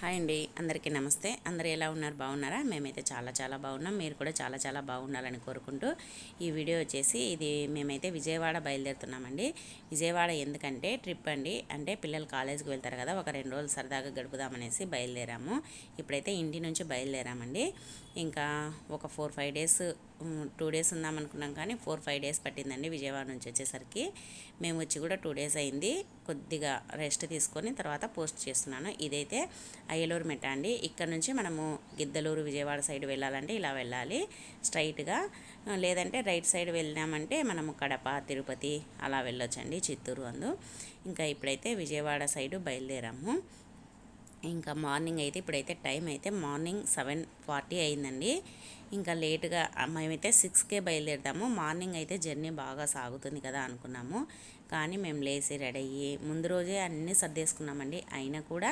Hi అండి. అందరికీ నమస్తే. అందరు ఎలా ఉన్నారు? బాగున్నారా? మేమైతే చాలా చాలా బాగున్నాం. మీరు కూడా చాలా చాలా బాగుండాలని కోరుకుంటూ ఈ వీడియో వచ్చేసి ఇది మేమైతే విజయవాడ బయలుదేరుతున్నామండి. విజయవాడ ఎందుకంటే ట్రిప్ అండి. అంటే పిల్లలు కాలేజీకి వెళ్తారు కదా ఒక రెండు రోజులు సరదాగా గడుపుదామనేసి బయలుదేరాము. ఇప్పుడైతే ఇంటి నుంచి బయలుదేరామండి. ఇంకా ఒక four five days two days ఉందామనుకున్నాం కానీ ఫోర్ ఫైవ్ డేస్ పట్టిందండి విజయవాడ నుంచి వచ్చేసరికి. మేము వచ్చి కూడా టూ డేస్ అయింది. కొద్దిగా రెస్ట్ తీసుకొని తర్వాత పోస్ట్ చేస్తున్నాను. ఇదైతే అయ్యలూరు మెట్ట అండి. ఇక్కడ నుంచి మనము గిద్దలూరు విజయవాడ సైడ్ వెళ్ళాలంటే ఇలా వెళ్ళాలి. స్ట్రైట్గా లేదంటే రైట్ సైడ్ వెళ్ళామంటే మనము కడప తిరుపతి అలా వెళ్ళొచ్చండి చిత్తూరు అందు. ఇంకా ఇప్పుడైతే విజయవాడ సైడు బయలుదేరాము. ఇంకా మార్నింగ్ అయితే ఇప్పుడైతే టైం అయితే మార్నింగ్ సెవెన్ ఫార్టీ అయిందండి. ఇంకా లేటుగా మేమైతే సిక్స్కే బయలుదేరుతాము. మార్నింగ్ అయితే జర్నీ బాగా సాగుతుంది కదా అనుకున్నాము. కానీ మేము లేచి రెడీ అయ్యి ముందు రోజే అన్నీ సర్దేసుకున్నామండి. అయినా కూడా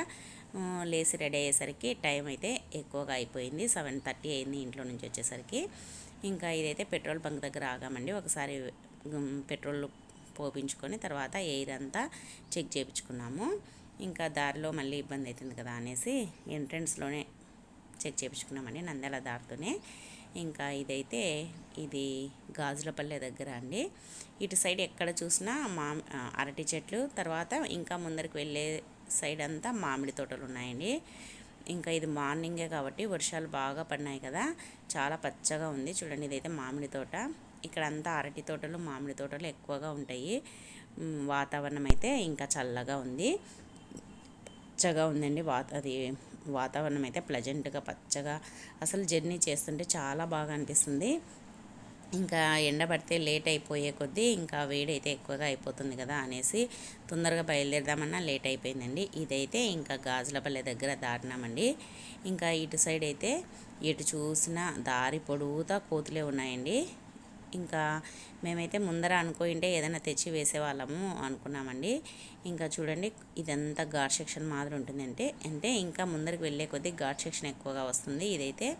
లేచి రెడీ అయ్యేసరికి టైం అయితే ఎక్కువగా అయిపోయింది. సెవెన్ థర్టీ అయింది ఇంట్లో నుంచి వచ్చేసరికి. ఇంకా ఇదైతే పెట్రోల్ బంక్ దగ్గర ఆగామండి. ఒకసారి పెట్రోల్ పోపించుకొని తర్వాత ఎయిర్ అంతా చెక్ చేయించుకున్నాము ఇంకా దారిలో మళ్ళీ ఇబ్బంది అవుతుంది కదా అనేసి ఎంట్రన్స్లోనే చెక్ చేయించుకున్నామండి నంద్యాల దారితోనే. ఇంకా ఇదైతే ఇది గాజులపల్లె దగ్గర అండి. ఇటు సైడ్ ఎక్కడ చూసినా మా అరటి చెట్లు తర్వాత ఇంకా ముందరికి వెళ్ళే సైడ్ అంతా మామిడి తోటలు ఉన్నాయండి. ఇంకా ఇది మార్నింగే కాబట్టి వర్షాలు బాగా పడినాయి కదా చాలా పచ్చగా ఉంది. చూడండి ఇదైతే మామిడి తోట. ఇక్కడ అంతా అరటి తోటలు మామిడి తోటలు ఎక్కువగా ఉంటాయి. వాతావరణం అయితే ఇంకా చల్లగా ఉంది. పచ్చగా ఉందండి. వాత అది వాతావరణం అయితే ప్లజెంట్గా పచ్చగా. అసలు జర్నీ చేస్తుంటే చాలా బాగా అనిపిస్తుంది. ఇంకా ఎండబడితే లేట్ అయిపోయే కొద్దీ ఇంకా వేడైతే ఎక్కువగా అయిపోతుంది కదా అనేసి తొందరగా బయలుదేరదామన్నా లేట్ అయిపోయిందండి. ఇదైతే ఇంకా గాజులపల్లె దగ్గర దారినామండి ఇంకా ఇటు సైడ్ అయితే ఎటు చూసిన దారి పొడుగుతా కోతులే ఉన్నాయండి. ఇంకా మేమైతే ముందర అనుకోయింటే ఏదైనా తెచ్చి వేసేవాళ్ళము అనుకున్నామండి. ఇంకా చూడండి ఇదంతా ఘాట్ సెక్షన్ మాదిరి ఉంటుంది అంటే అంటే ఇంకా ముందరికి వెళ్ళే కొద్దీ ఘాట్ సెక్షన్ ఎక్కువగా వస్తుంది. ఇదైతే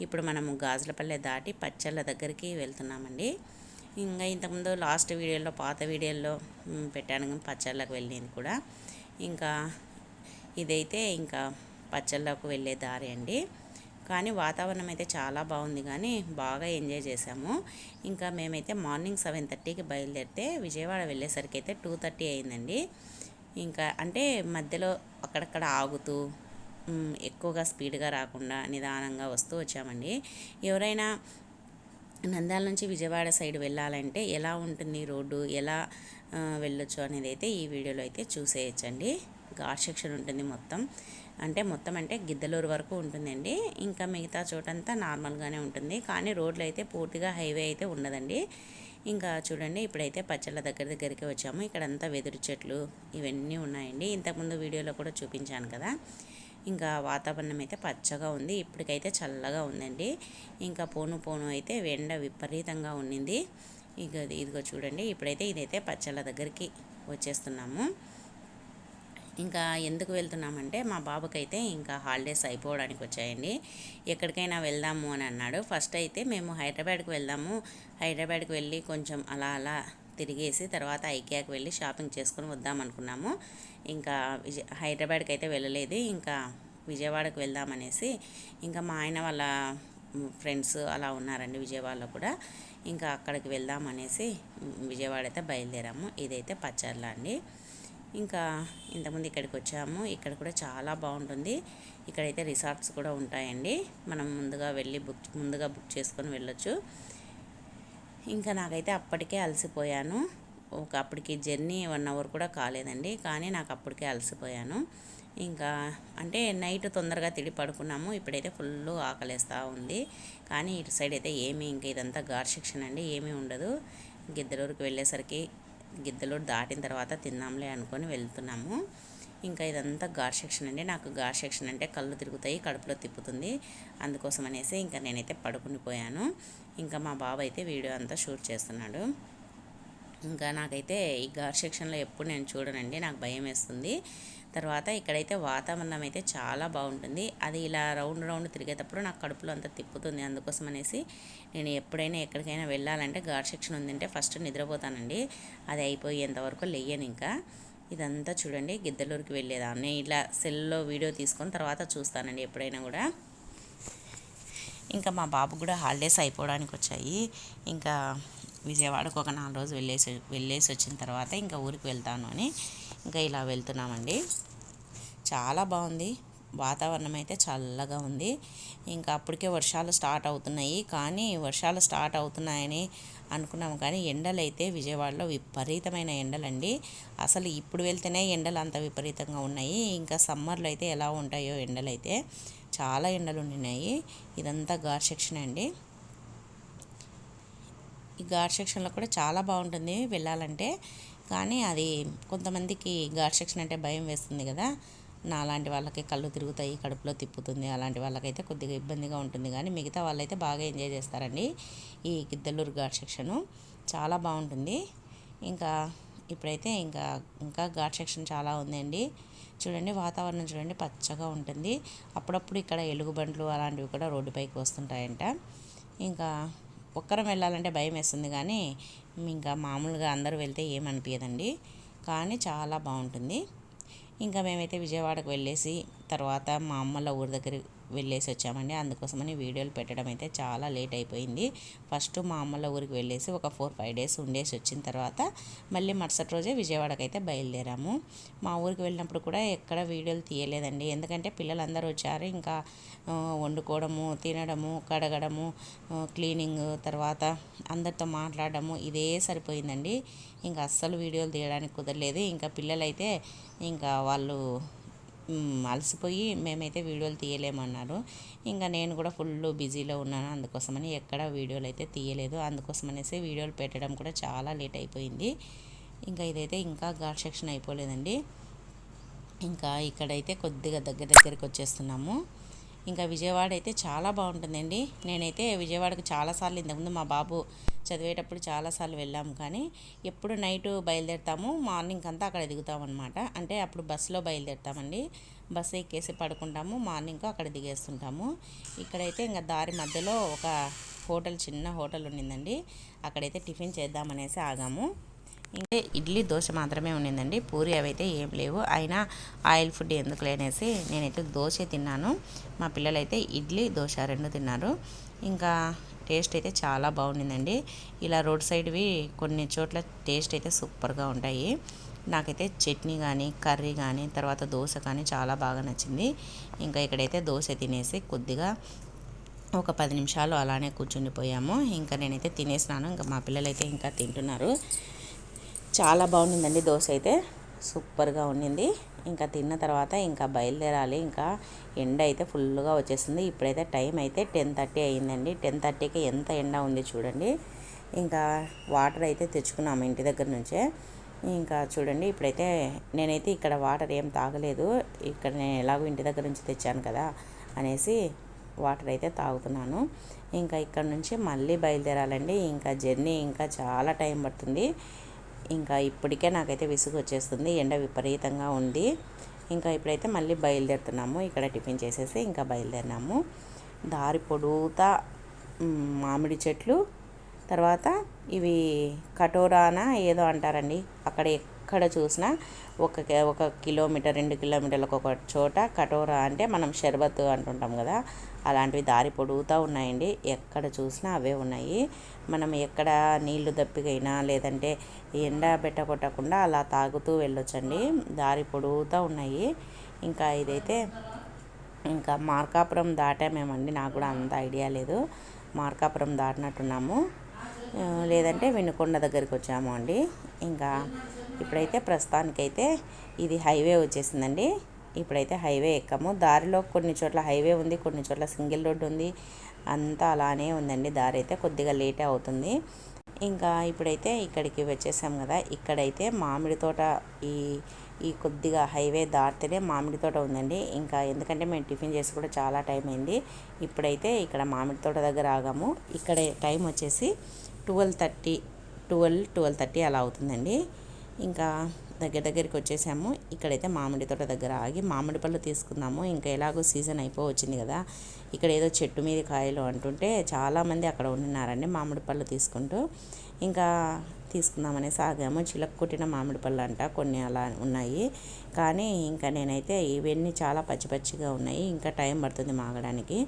ఇప్పుడు మనము గాజులపల్లె దాటి పచ్చళ్ళ దగ్గరికి వెళ్తున్నామండి. ఇంకా ఇంతకుముందు లాస్ట్ వీడియోలో పాత వీడియోలో పెట్టాను పచ్చళ్ళకు వెళ్ళింది కూడా. ఇంకా ఇదైతే ఇంకా పచ్చళ్ళకు వెళ్ళే దారి అండి. కానీ వాతావరణం అయితే చాలా బాగుంది కానీ బాగా ఎంజాయ్ చేసాము ఇంకా మేమైతే మార్నింగ్ సెవెన్ థర్టీకి బయలుదేరితే విజయవాడ వెళ్ళేసరికి అయితే టూ థర్టీ అయిందండి. ఇంకా అంటే మధ్యలో అక్కడక్కడ ఆగుతూ ఎక్కువగా స్పీడ్గా రాకుండా నిదానంగా వస్తూ వచ్చామండి. ఎవరైనా నంద్యాల నుంచి విజయవాడ సైడ్ వెళ్ళాలంటే ఎలా ఉంటుంది రోడ్డు ఎలా వెళ్ళొచ్చు అనేది అయితే ఈ వీడియోలో అయితే చూసేయచ్చండి. ఘాట్ సెక్షన్ ఉంటుంది మొత్తం. అంటే మొత్తం అంటే గిద్దలూరు వరకు ఉంటుందండి. ఇంకా మిగతా చోటంతా నార్మల్గానే ఉంటుంది. కానీ రోడ్లు అయితే పూర్తిగా హైవే అయితే ఉండదండి. ఇంకా చూడండి ఇప్పుడైతే పచ్చళ్ళ దగ్గర దగ్గరికి వచ్చాము. ఇక్కడంతా వెదురు చెట్లు ఇవన్నీ ఉన్నాయండి. ఇంతకుముందు వీడియోలో కూడా చూపించాను కదా. ఇంకా వాతావరణం అయితే పచ్చగా ఉంది. ఇప్పటికైతే చల్లగా ఉందండి. ఇంకా పోను పోను అయితే ఎండ విపరీతంగా ఉండింది ఇక ఇదిగో చూడండి ఇప్పుడైతే ఇదైతే పచ్చళ్ళ దగ్గరికి వచ్చేస్తున్నాము. ఇంకా ఎందుకు వెళ్తున్నామంటే మా బాబుకైతే ఇంకా హాలిడేస్ అయిపోవడానికి వచ్చాయండి. ఎక్కడికైనా వెళ్దాము అని అన్నాడు. ఫస్ట్ అయితే మేము హైదరాబాద్కి వెళ్దాము. హైదరాబాద్కి వెళ్ళి కొంచెం అలా అలా తిరిగేసి తర్వాత ఐకియాకి వెళ్ళి షాపింగ్ చేసుకుని వద్దాం అనుకున్నాము. ఇంకా విజయ హైదరాబాద్కి అయితే వెళ్ళలేదు. ఇంకా విజయవాడకు వెళ్దామనేసి ఇంకా మా ఆయన వాళ్ళ ఫ్రెండ్స్ అలా ఉన్నారండి విజయవాడలో కూడా. ఇంకా అక్కడికి వెళ్దామనేసి విజయవాడ అయితే బయలుదేరాము. ఇదైతే పచ్చర్ల అండి. ఇంకా ఇంతకుముందు ఇక్కడికి వచ్చాము. ఇక్కడ కూడా చాలా బాగుంటుంది. ఇక్కడైతే రిసార్ట్స్ కూడా ఉంటాయండి. మనం ముందుగా వెళ్ళి బుక్ ముందుగా బుక్ చేసుకొని వెళ్ళొచ్చు. ఇంకా నాకైతే అప్పటికే అలసిపోయాను. ఒక అప్పటికి జర్నీ వన్ అవర్ కూడా కాలేదండి. కానీ నాకు అప్పటికే అలసిపోయాను. ఇంకా అంటే నైట్ తొందరగా తిడి పడుకున్నాము. ఇప్పుడైతే ఫుల్ ఆకలేస్తూ ఉంది. కానీ ఇటు సైడ్ అయితే ఏమీ ఇంకా ఇదంతా గార్ సెక్షన్ అండి. ఏమీ ఉండదు. గిద్దలూరుకి వెళ్ళేసరికి గిద్దలు దాటిన తర్వాత తిందాంలే అనుకొని వెళ్తున్నాము. ఇంకా ఇదంతా ఘాట్ సెక్షన్ అండి. నాకు ఘాట్ సెక్షన్ అంటే కళ్ళు తిరుగుతాయి కడుపులో తిప్పుతుంది. అందుకోసం అనేసి ఇంకా నేనైతే పడుకుని పోయాను. ఇంకా మా బాబు అయితే వీడియో అంతా షూట్ చేస్తున్నాడు. ఇంకా నాకైతే ఈ ఘాట్ సెక్షన్లో ఎప్పుడు నేను చూడనండి. నాకు భయం వేస్తుంది. తర్వాత ఇక్కడైతే వాతావరణం అయితే చాలా బాగుంటుంది. అది ఇలా రౌండ్ రౌండ్ తిరిగేటప్పుడు నాకు కడుపులో అంతా తిప్పుతుంది. అందుకోసం అనేసి నేను ఎప్పుడైనా ఎక్కడికైనా వెళ్ళాలంటే ఘాట్ సెక్షన్ ఉందంటే ఫస్ట్ నిద్రపోతానండి. అది అయిపోయేంతవరకు లేయను ఇంకా. ఇదంతా చూడండి గిద్దలూరుకి వెళ్ళేదాన్ని. ఇలా సెల్లో వీడియో తీసుకొని తర్వాత చూస్తానండి ఎప్పుడైనా కూడా. ఇంకా మా బాబు కూడా హాలిడేస్ అయిపోవడానికి వచ్చాయి. ఇంకా విజయవాడకు ఒక నాలుగు రోజులు వెళ్ళేసి వెళ్ళేసి వచ్చిన తర్వాత ఇంకా ఊరికి వెళ్తాను అని ఇంకా ఇలా వెళ్తున్నామండి. చాలా బాగుంది. వాతావరణం అయితే చల్లగా ఉంది. ఇంకా అప్పటికే వర్షాలు స్టార్ట్ అవుతున్నాయి. కానీ వర్షాలు స్టార్ట్ అవుతున్నాయని అనుకున్నాము కానీ ఎండలు అయితే విజయవాడలో విపరీతమైన ఎండలండి. అసలు ఇప్పుడు వెళ్తేనే ఎండలు అంత విపరీతంగా ఉన్నాయి. ఇంకా సమ్మర్లో అయితే ఎలా ఉంటాయో ఎండలు అయితే చాలా ఎండలు ఉన్నాయి ఇదంతా ఘాట్ సెక్షన్ అండి. ఈ ఘాట్ సెక్షన్లో కూడా చాలా బాగుంటుంది. వెళ్ళాలంటే కానీ అది కొంతమందికి ఘాట్ సెక్షన్ అంటే భయం వేస్తుంది కదా. నా అలాంటి వాళ్ళకి కళ్ళు తిరుగుతాయి కడుపులో తిప్పుతుంది అలాంటి వాళ్ళకైతే కొద్దిగా ఇబ్బందిగా ఉంటుంది. కానీ మిగతా వాళ్ళైతే బాగా ఎంజాయ్ చేస్తారండి ఈ గిద్దలూరు ఘాట్ సెక్షను. చాలా బాగుంటుంది. ఇంకా ఇప్పుడైతే ఇంకా ఇంకా ఘాట్ సెక్షన్ చాలా ఉందండి. చూడండి వాతావరణం చూడండి పచ్చగా ఉంటుంది. అప్పుడప్పుడు ఇక్కడ ఎలుగుబంట్లు అలాంటివి కూడా రోడ్డుపైకి వస్తుంటాయంట. ఇంకా ఒక్కరం వెళ్ళాలంటే భయం వేస్తుంది కానీ ఇంకా మామూలుగా అందరూ వెళ్తే ఏమనిపించదండి కానీ చాలా బాగుంటుంది. ఇంకా మేమైతే విజయవాడకు వెళ్ళేసి తర్వాత మా అమ్మల ఊరి దగ్గర వెళ్ళేసి వచ్చామండి. అందుకోసమని వీడియోలు పెట్టడం అయితే చాలా లేట్ అయిపోయింది. ఫస్ట్ మా అమ్మల ఊరికి వెళ్ళేసి ఒక ఫోర్ ఫైవ్ డేస్ ఉండేసి వచ్చిన తర్వాత మళ్ళీ మరుసటి రోజే విజయవాడకి అయితే బయలుదేరాము. మా ఊరికి వెళ్ళినప్పుడు కూడా ఎక్కడ వీడియోలు తీయలేదండి. ఎందుకంటే పిల్లలందరూ వచ్చారు. ఇంకా వండుకోవడము తినడము కడగడము క్లీనింగ్ తర్వాత అందరితో మాట్లాడడము ఇదే సరిపోయిందండి. ఇంకా అస్సలు వీడియోలు తీయడానికి కుదరలేదు. ఇంకా పిల్లలైతే ఇంకా వాళ్ళు అలసిపోయి మేమైతే వీడియోలు తీయలేమన్నారు. ఇంకా నేను కూడా ఫుల్ బిజీలో ఉన్నాను. అందుకోసమని ఎక్కడ వీడియోలు అయితే తీయలేదు. అందుకోసం అనేసి వీడియోలు పెట్టడం కూడా చాలా లేట్ అయిపోయింది. ఇంకా ఇదైతే ఇంకా ఘాట్ సెక్షన్ అయిపోలేదండి. ఇంకా ఇక్కడైతే కొద్దిగా దగ్గర దగ్గరికి వచ్చేస్తున్నాము. ఇంకా విజయవాడ అయితే చాలా బాగుంటుందండి. నేనైతే విజయవాడకు చాలాసార్లు ఇంతకుముందు మా బాబు చదివేటప్పుడు చాలాసార్లు వెళ్ళాము. కానీ ఎప్పుడు నైట్ బయలుదేరుతాము మార్నింగ్ అంతా అక్కడ దిగుతాం అనమాట అంటే అప్పుడు బస్సులో బయలుదేరుతామండి. బస్సు ఎక్కేసి పడుకుంటాము మార్నింగ్ అక్కడ దిగేస్తుంటాము. ఇక్కడైతే ఇంకా దారి మధ్యలో ఒక హోటల్ చిన్న హోటల్ ఉండిందండి. అక్కడైతే టిఫిన్ చేద్దామనేసి ఆగాము. ఇంకా ఇడ్లీ దోశ మాత్రమే ఉండిందండి. పూరి అవైతే ఏం లేవు. అయినా ఆయిల్ ఫుడ్ ఎందుకు లేనేసి నేనైతే దోశ తిన్నాను. మా పిల్లలైతే ఇడ్లీ దోశ రెండు తిన్నారు. ఇంకా టేస్ట్ అయితే చాలా బాగుండిందండి. ఇలా రోడ్ సైడ్వి కొన్ని చోట్ల టేస్ట్ అయితే సూపర్గా ఉంటాయి. నాకైతే చట్నీ కానీ కర్రీ కానీ తర్వాత దోశ కానీ చాలా బాగా నచ్చింది. ఇంకా ఇక్కడైతే దోశ తినేసి కొద్దిగా ఒక పది నిమిషాలు అలానే కూర్చుండిపోయాము. ఇంకా నేనైతే తినేసినాను. ఇంకా మా పిల్లలైతే ఇంకా తింటున్నారు. చాలా బాగుండిందండి దోశ అయితే. సూపర్గా ఉండింది. ఇంకా తిన్న తర్వాత ఇంకా బయలుదేరాలి. ఇంకా ఎండ అయితే ఫుల్గా వచ్చేసింది. ఇప్పుడైతే టైం అయితే టెన్ థర్టీ అయిందండి. టెన్ థర్టీకి ఎంత ఎండ ఉంది చూడండి. ఇంకా వాటర్ అయితే తెచ్చుకున్నాము ఇంటి దగ్గర నుంచే. ఇంకా చూడండి ఇప్పుడైతే నేనైతే ఇక్కడ వాటర్ ఏం తాగలేదు. ఇక్కడ నేను ఎలాగో ఇంటి దగ్గర నుంచి తెచ్చాను కదా అనేసి వాటర్ అయితే తాగుతున్నాను. ఇంకా ఇక్కడ నుంచి మళ్ళీ బయలుదేరాలండి. ఇంకా జర్నీ ఇంకా చాలా టైం పడుతుంది. ఇంకా ఇప్పటికే నాకైతే విసుగు వచ్చేస్తుంది ఎండ విపరీతంగా ఉంది. ఇంకా ఇప్పుడైతే మళ్ళీ బయలుదేరుతున్నాము. ఇక్కడ టిఫిన్ చేసేసి ఇంకా బయలుదేరినాము. దారి పొడుగుతా మామిడి చెట్లు తర్వాత ఇవి కటోరానా ఏదో అంటారండి. అక్కడ ఎక్కడ చూసినా ఒక ఒక కిలోమీటర్ రెండు కిలోమీటర్లకు ఒక చోట కటోరా అంటే మనం షర్బత్ అంటుంటాం కదా అలాంటివి దారి పొడుగుతూ ఉన్నాయండి. ఎక్కడ చూసినా అవే ఉన్నాయి. మనం ఎక్కడ నీళ్ళు దప్పికైనా లేదంటే ఎండ పెట్టకొట్టకుండా అలా తాగుతూ వెళ్ళొచ్చండి. దారి పొడుగుతూ ఉన్నాయి. ఇంకా ఇదైతే ఇంకా మార్కాపురం దాటామేమండి నాకు కూడా అంత ఐడియా లేదు. మార్కాపురం దాటినట్టున్నాము. లేదంటే వినుకొండ దగ్గరికి వచ్చాము అండి. ఇంకా ఇప్పుడైతే ప్రస్తుతానికైతే ఇది హైవే వచ్చేసిందండి. ఇప్పుడైతే హైవే ఎక్కాము. దారిలో కొన్ని చోట్ల హైవే ఉంది కొన్ని చోట్ల సింగిల్ రోడ్డు ఉంది. అంతా అలానే ఉందండి. దారి అయితే కొద్దిగా లేటే అవుతుంది. ఇంకా ఇప్పుడైతే ఇక్కడికి వచ్చేసాం కదా. ఇక్కడైతే మామిడి తోట ఈ ఈ కొద్దిగా హైవే దాటితేనే మామిడి తోట ఉందండి. ఇంకా ఎందుకంటే మేము టిఫిన్ చేసి కూడా చాలా టైం అయింది. ఇప్పుడైతే ఇక్కడ మామిడి తోట దగ్గర ఆగాము. ఇక్కడ టైం వచ్చేసి twelve thirty twelve twelve thirty అలా అవుతుందండి. ఇంకా దగ్గర దగ్గరికి వచ్చేసాము. ఇక్కడైతే మామిడి తోట దగ్గర ఆగి మామిడి పళ్ళు తీసుకుందాము. ఇంకా ఎలాగో సీజన్ అయిపోవచ్చింది కదా. ఇక్కడ ఏదో చెట్టు మీద కాయలు అంటుంటే చాలామంది అక్కడ ఉన్నారండి మామిడి పళ్ళు తీసుకుంటూ. ఇంకా తీసుకుందామనేసి ఆగాము చిలక కొట్టిన మామిడి పళ్ళు అంట కొన్ని అలా ఉన్నాయి. కానీ ఇంకా నేనైతే ఇవన్నీ చాలా పచ్చి పచ్చిగా ఉన్నాయి. ఇంకా టైం పడుతుంది మాగడానికి.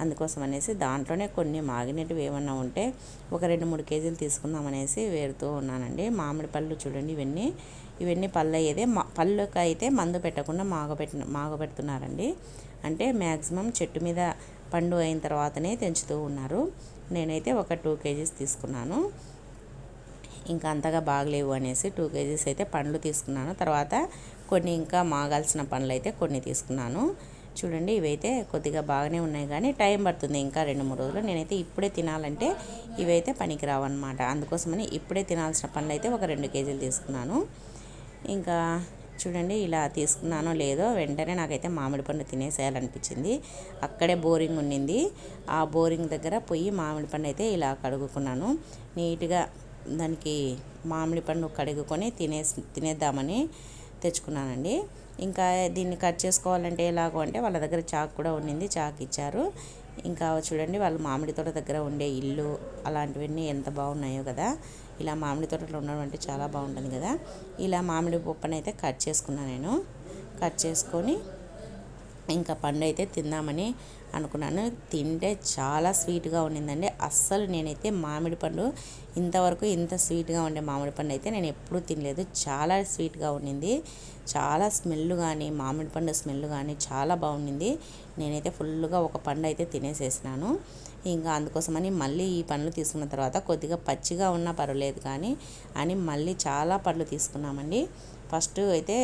అందుకోసం అనేసి దాంట్లోనే కొన్ని మాగినట్టు ఏమన్నా ఉంటే ఒక రెండు మూడు కేజీలు తీసుకుందామనేసి వేరుతూ ఉన్నానండి. మామిడి పళ్ళు చూడండి ఇవన్నీ. ఇవన్నీ పళ్ళు అయ్యేదే మా పళ్ళుకి అయితే మందు పెట్టకుండా మాగబెట్టిన మాగబెడుతున్నారండి అంటే మ్యాక్సిమం చెట్టు మీద పండు అయిన తర్వాతనే తెంచుతూ ఉన్నారు. నేనైతే ఒక టూ కేజీస్ తీసుకున్నాను. ఇంకా అంతగా బాగలేవు అనేసి టూ కేజీస్ అయితే పండ్లు తీసుకున్నాను. తర్వాత కొన్ని ఇంకా మాగాల్సిన పండ్లు అయితే కొన్ని తీసుకున్నాను. చూడండి ఇవైతే కొద్దిగా బాగానే ఉన్నాయి కానీ టైం పడుతుంది ఇంకా రెండు మూడు రోజులు. నేనైతే ఇప్పుడే తినాలంటే ఇవైతే పనికిరావు రావన్నమాట అందుకోసమని ఇప్పుడే తినాల్సిన పండ్లు అయితే ఒక రెండు కేజీలు తీసుకున్నాను. ఇంకా చూడండి ఇలా తీసుకున్నానో లేదో వెంటనే నాకైతే మామిడి పండు తినేసేయాలనిపించింది. అక్కడే బోరింగ్ ఉండింది. ఆ బోరింగ్ దగ్గర పోయి మామిడి పండు అయితే ఇలా కడుగుకున్నాను. నీట్గా దానికి మామిడి పండు కడుగుకొని తినేసి తినేద్దామని తెచ్చుకున్నానండి. ఇంకా దీన్ని కట్ చేసుకోవాలంటే ఎలాగో అంటే వాళ్ళ దగ్గర చాక్ కూడా ఉండింది చాక్ ఇచ్చారు. ఇంకా చూడండి వాళ్ళు మామిడి తోట దగ్గర ఉండే ఇల్లు అలాంటివన్నీ ఎంత బాగున్నాయో కదా. ఇలా మామిడి తోటలో ఉండడం అంటే చాలా బాగుంటుంది కదా. ఇలా మామిడి పప్పునైతే కట్ చేసుకున్నాను నేను. కట్ చేసుకొని ఇంకా పండు అయితే తిందామని అనుకున్నాను. తింటే చాలా స్వీట్గా ఉండిందండి. అస్సలు నేనైతే మామిడి పండు ఇంతవరకు ఇంత స్వీట్గా ఉండే మామిడి పండు అయితే నేను ఎప్పుడూ తినలేదు. చాలా స్వీట్గా ఉండింది. చాలా స్మెల్ కానీ మామిడి పండు స్మెల్ కానీ చాలా బాగుండింది. నేనైతే ఫుల్గా ఒక పండు అయితే తినేసేసినాను. ఇంకా అందుకోసమని మళ్ళీ ఈ పండ్లు తీసుకున్న తర్వాత కొద్దిగా పచ్చిగా ఉన్నా పర్వాలేదు కానీ అని మళ్ళీ చాలా పండ్లు తీసుకున్నామండి. ఫస్ట్ అయితే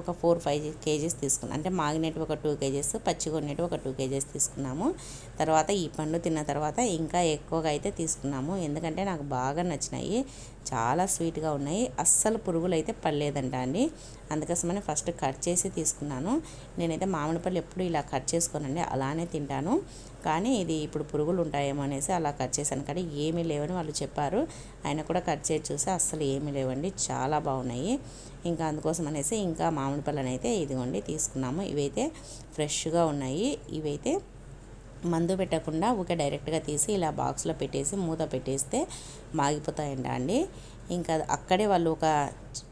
ఒక ఫోర్ ఫైవ్ కేజీస్ తీసుకున్నాం. అంటే మాగినట్టు ఒక టూ కేజీస్ పచ్చిగొన్నట్టు ఒక టూ కేజీస్ తీసుకున్నాము. తర్వాత ఈ పండు తిన్న తర్వాత ఇంకా ఎక్కువగా అయితే తీసుకున్నాము. ఎందుకంటే నాకు బాగా నచ్చినాయి. చాలా స్వీట్గా ఉన్నాయి. అస్సలు పురుగులు అయితే పడలేదంట అండి. అందుకోసమని ఫస్ట్ కట్ చేసి తీసుకున్నాను. నేనైతే మామిడి పళ్ళు ఎప్పుడు ఇలా కట్ చేసుకోనండి. అలానే తింటాను. కానీ ఇది ఇప్పుడు పురుగులు ఉంటాయేమో అనేసి అలా కట్ చేశాను. కానీ ఏమీ లేవని వాళ్ళు చెప్పారు. ఆయన కూడా కట్ చేసి చూస్తే అస్సలు ఏమీ లేవండి. చాలా బాగున్నాయి. ఇంకా అందుకోసం అనేసి ఇంకా మామిడి పళ్ళని అయితే ఇదిగోండి తీసుకున్నాము. ఇవైతే ఫ్రెష్గా ఉన్నాయి. ఇవైతే మందు పెట్టకుండా ఊకే డైరెక్ట్గా తీసి ఇలా బాక్స్లో పెట్టేసి మూత పెట్టేస్తే మాగిపోతాయంట అండి. ఇంకా అక్కడే వాళ్ళు ఒక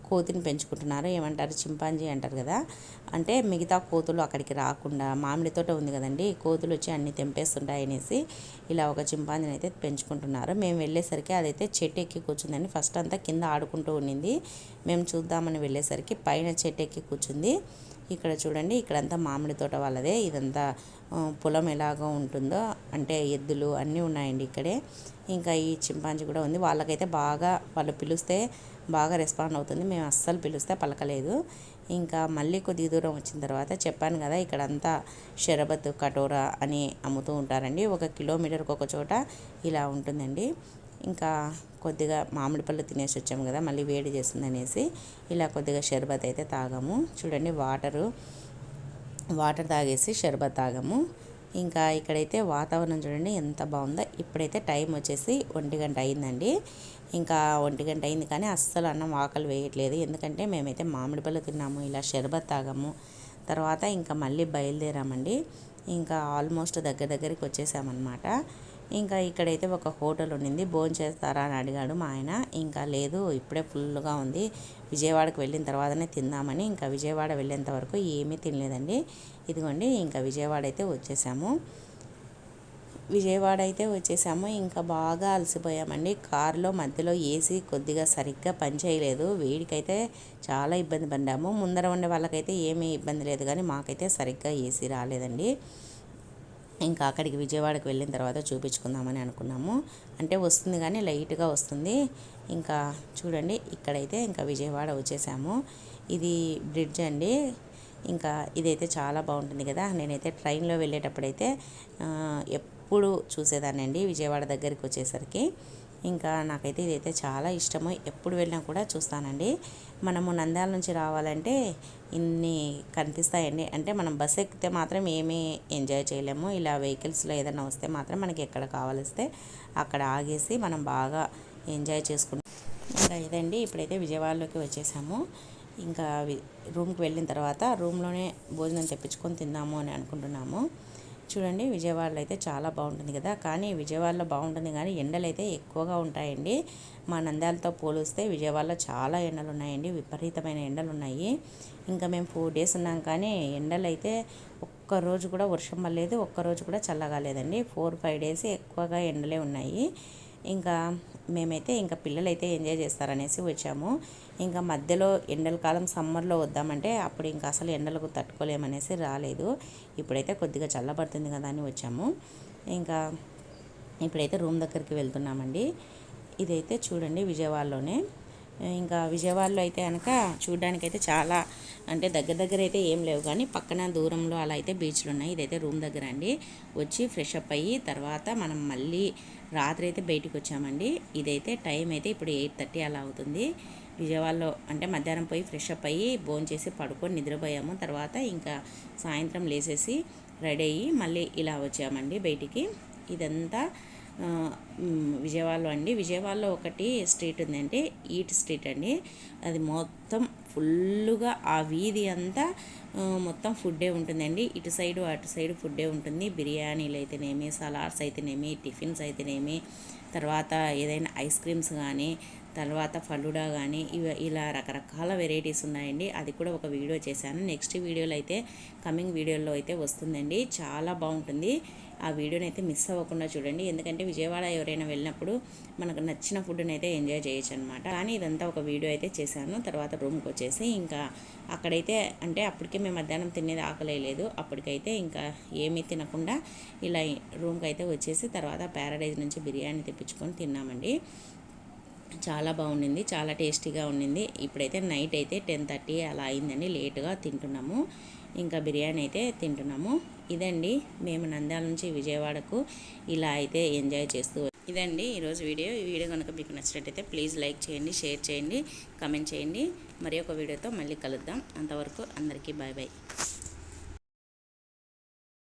కోతిని పెంచుకుంటున్నారు. ఏమంటారు? చింపాంజీ అంటారు కదా. అంటే మిగతా కోతులు అక్కడికి రాకుండా మామిడి తోట ఉంది కదండి. కోతులు వచ్చి అన్ని తెంపేస్తుంటాయి అనేసి ఇలా ఒక చింపాంజీని అయితే పెంచుకుంటున్నారు. మేము వెళ్ళేసరికి అదైతే చెట్టు ఎక్కి కూర్చుందండి. ఫస్ట్ అంతా కింద ఆడుకుంటూ ఉండింది. మేము చూద్దామని వెళ్ళేసరికి పైన చెట్టు ఎక్కి కూర్చుంది. ఇక్కడ చూడండి ఇక్కడంతా మామిడి తోట వాళ్ళదే. ఇదంతా పొలం ఎలాగో ఉంటుందో అంటే ఎద్దులు అన్నీ ఉన్నాయండి ఇక్కడే. ఇంకా ఈ చింపాంజీ కూడా ఉంది. వాళ్ళకైతే బాగా వాళ్ళు పిలిస్తే బాగా రెస్పాండ్ అవుతుంది. మేము అస్సలు పిలిస్తే పలకలేదు. ఇంకా మళ్ళీ కొద్ది దూరం వచ్చిన తర్వాత చెప్పాను కదా ఇక్కడంతా షరబత్ కటోరా అని అమ్ముతూ ఉంటారండి. ఒక కిలోమీటర్కి ఒక చోట ఇలా ఉంటుందండి. ఇంకా కొద్దిగా మామిడి పళ్ళు తినేసి వచ్చాము కదా మళ్ళీ వేడి చేసిందనేసి ఇలా కొద్దిగా షర్బత్ అయితే తాగాము. చూడండి వాటరు వాటర్ తాగేసి షర్బత్ తాగాము. ఇంకా ఇక్కడైతే వాతావరణం చూడండి ఎంత బాగుందో. ఇప్పుడైతే టైం వచ్చేసి ఒంటి గంట అయిందండి. ఇంకా ఒంటి గంట అయింది కానీ అస్సలు అన్నం ఆకలి వేయట్లేదు. ఎందుకంటే మేమైతే మామిడి పళ్ళు తిన్నాము ఇలా షర్బత్ తాగాము. తర్వాత ఇంకా మళ్ళీ బయలుదేరామండి. ఇంకా ఆల్మోస్ట్ దగ్గర దగ్గరికి వచ్చేసామన్నమాట. ఇంకా ఇక్కడైతే ఒక హోటల్ ఉండింది. భోజనం చేస్తారా అని అడిగాడు మా ఆయన. ఇంకా లేదు ఇప్పుడే ఫుల్గా ఉంది. విజయవాడకు వెళ్ళిన తర్వాతనే తిందామని ఇంకా విజయవాడ వెళ్ళేంత వరకు ఏమీ తినలేదండి. ఇదిగోండి ఇంకా విజయవాడ అయితే వచ్చేసాము. విజయవాడ అయితే వచ్చేసాము. ఇంకా బాగా అలసిపోయామండి. కారులో మధ్యలో ఏసీ కొద్దిగా సరిగ్గా పనిచేయలేదు వేడికైతే చాలా ఇబ్బంది పడ్డాము. ముందర ఉండే వాళ్ళకైతే ఏమీ ఇబ్బంది లేదు. కానీ మాకైతే సరిగ్గా ఏసీ రాలేదండి. ఇంకా అక్కడికి విజయవాడకి వెళ్ళిన తర్వాత చూపించుకుందామని అనుకున్నాము. అంటే వస్తుంది కానీ లైట్గా వస్తుంది. ఇంకా చూడండి ఇక్కడైతే ఇంకా విజయవాడ వచ్చేసాము. ఇది బ్రిడ్జ్ అండి. ఇంకా ఇదైతే చాలా బాగుంటుంది కదా. నేనైతే ట్రైన్లో వెళ్ళేటప్పుడైతే ఎప్పుడు చూసేదాన్ని అండి విజయవాడ దగ్గరికి వచ్చేసరికి. ఇంకా నాకైతే ఇదైతే చాలా ఇష్టము. ఎప్పుడు వెళ్ళినా కూడా చూస్తానండి. మనము నంద్యాల నుంచి రావాలంటే ఇన్ని కనిపిస్తాయండి. అంటే మనం బస్ ఎక్కితే మాత్రం ఏమీ ఎంజాయ్ చేయలేము. ఇలా వెహికల్స్లో ఏదైనా వస్తే మాత్రం మనకి ఎక్కడ కావాలిస్తే అక్కడ ఆగేసి మనం బాగా ఎంజాయ్ చేసుకుంటాం ఇంకా ఇదండి. ఇప్పుడైతే విజయవాడలోకి వచ్చేసాము. ఇంకా రూమ్కి వెళ్ళిన తర్వాత రూమ్లోనే భోజనం తెప్పించుకొని తిందాము అని అనుకుంటున్నాము. చూడండి విజయవాడలో అయితే చాలా బాగుంటుంది కదా. కానీ విజయవాడలో బాగుంటుంది కానీ ఎండలు అయితే ఎక్కువగా ఉంటాయండి. మా నంద్యాలతో పోలిస్తే విజయవాడలో చాలా ఎండలు ఉన్నాయండి విపరీతమైన ఎండలు ఉన్నాయి ఇంకా మేము ఫోర్ డేస్ ఉన్నాం కానీ ఎండలు అయితే ఒక్కరోజు కూడా వర్షం పడలేదు ఒక్కరోజు కూడా చల్లగాలేదండి. ఫోర్ ఫైవ్ డేస్ ఎక్కువగా ఎండలే ఉన్నాయి. ఇంకా మేమైతే ఇంకా పిల్లలైతే ఎంజాయ్ చేస్తారనేసి వచ్చాము. ఇంకా మధ్యలో ఎండల కాలం సమ్మర్లో వద్దామంటే అప్పుడు ఇంకా అసలు ఎండలకు తట్టుకోలేమనేసి రాలేదు. ఇప్పుడైతే కొద్దిగా చల్లబడుతుంది కదా అని వచ్చాము. ఇంకా ఇప్పుడైతే రూమ్ దగ్గరికి వెళ్తున్నామండి. ఇదైతే చూడండి విజయవాడలోనే. ఇంకా విజయవాడలో అయితే కనుక చూడడానికైతే చాలా అంటే దగ్గర దగ్గర అయితే ఏం లేవు. కానీ పక్కన దూరంలో అలా అయితే బీచ్లు ఉన్నాయి. ఇదైతే రూమ్ దగ్గర అండి. వచ్చి ఫ్రెష్ అప్ అయ్యి తర్వాత మనం మళ్ళీ రాత్రి అయితే బయటికి వచ్చామండి. ఇదైతే టైం అయితే ఇప్పుడు ఎయిట్ థర్టీ అలా అవుతుంది. విజయవాడలో అంటే మధ్యాహ్నం పోయి ఫ్రెష్ అప్ అయ్యి చేసి పడుకొని నిద్రపోయాము. తర్వాత ఇంకా సాయంత్రం లేసేసి రెడీ అయ్యి మళ్ళీ ఇలా వచ్చామండి బయటికి. ఇదంతా విజయవాడలో అండి. విజయవాడలో ఒకటి స్ట్రీట్ ఉందంటే ఈట్ స్ట్రీట్ అండి. అది మొత్తం ఫుల్లుగా ఆ వీధి అంతా మొత్తం ఫుడ్డే ఉంటుందండి. ఇటు సైడు అటు సైడు ఫుడ్డే ఉంటుంది. బిర్యానీలు అయితేనేమి సలాడ్స్ అయితేనేమి టిఫిన్స్ అయితేనేమి తర్వాత ఏదైనా ఐస్ క్రీమ్స్ కానీ తర్వాత ఫలుడా కానీ ఇవి ఇలా రకరకాల వెరైటీస్ ఉన్నాయండి. అది కూడా ఒక వీడియో చేశాను. నెక్స్ట్ వీడియోలో అయితే కమింగ్ వీడియోలో అయితే వస్తుందండి. చాలా బాగుంటుంది. ఆ వీడియోని అయితే మిస్ అవ్వకుండా చూడండి. ఎందుకంటే విజయవాడ ఎవరైనా వెళ్ళినప్పుడు మనకు నచ్చిన ఫుడ్ని అయితే ఎంజాయ్ చేయొచ్చు అనమాట కానీ ఇదంతా ఒక వీడియో అయితే చేశాను. తర్వాత రూమ్కి వచ్చేసి ఇంకా అక్కడైతే అంటే అప్పటికే మేము మధ్యాహ్నం తినేది ఆకలేదు అప్పటికైతే ఇంకా ఏమీ తినకుండా ఇలా రూమ్కి అయితే వచ్చేసి తర్వాత ప్యారడైజ్ నుంచి బిర్యానీ తెప్పించుకొని తిన్నామండి. చాలా బాగుండింది. చాలా టేస్టీగా ఉండింది. ఇప్పుడైతే నైట్ అయితే టెన్ థర్టీ అలా అయిందండి. లేటుగా తింటున్నాము. ఇంకా బిర్యానీ అయితే తింటున్నాము. ఇదండి మేము నంద్యాల నుంచి విజయవాడకు ఇలా అయితే ఎంజాయ్ చేస్తూ ఇదండి ఈరోజు వీడియో. ఈ వీడియో కనుక మీకు నచ్చినట్టయితే ప్లీజ్ లైక్ చేయండి షేర్ చేయండి కమెంట్ చేయండి. మరి ఒక వీడియోతో మళ్ళీ కలుద్దాం. అంతవరకు అందరికీ బాయ్ బాయ్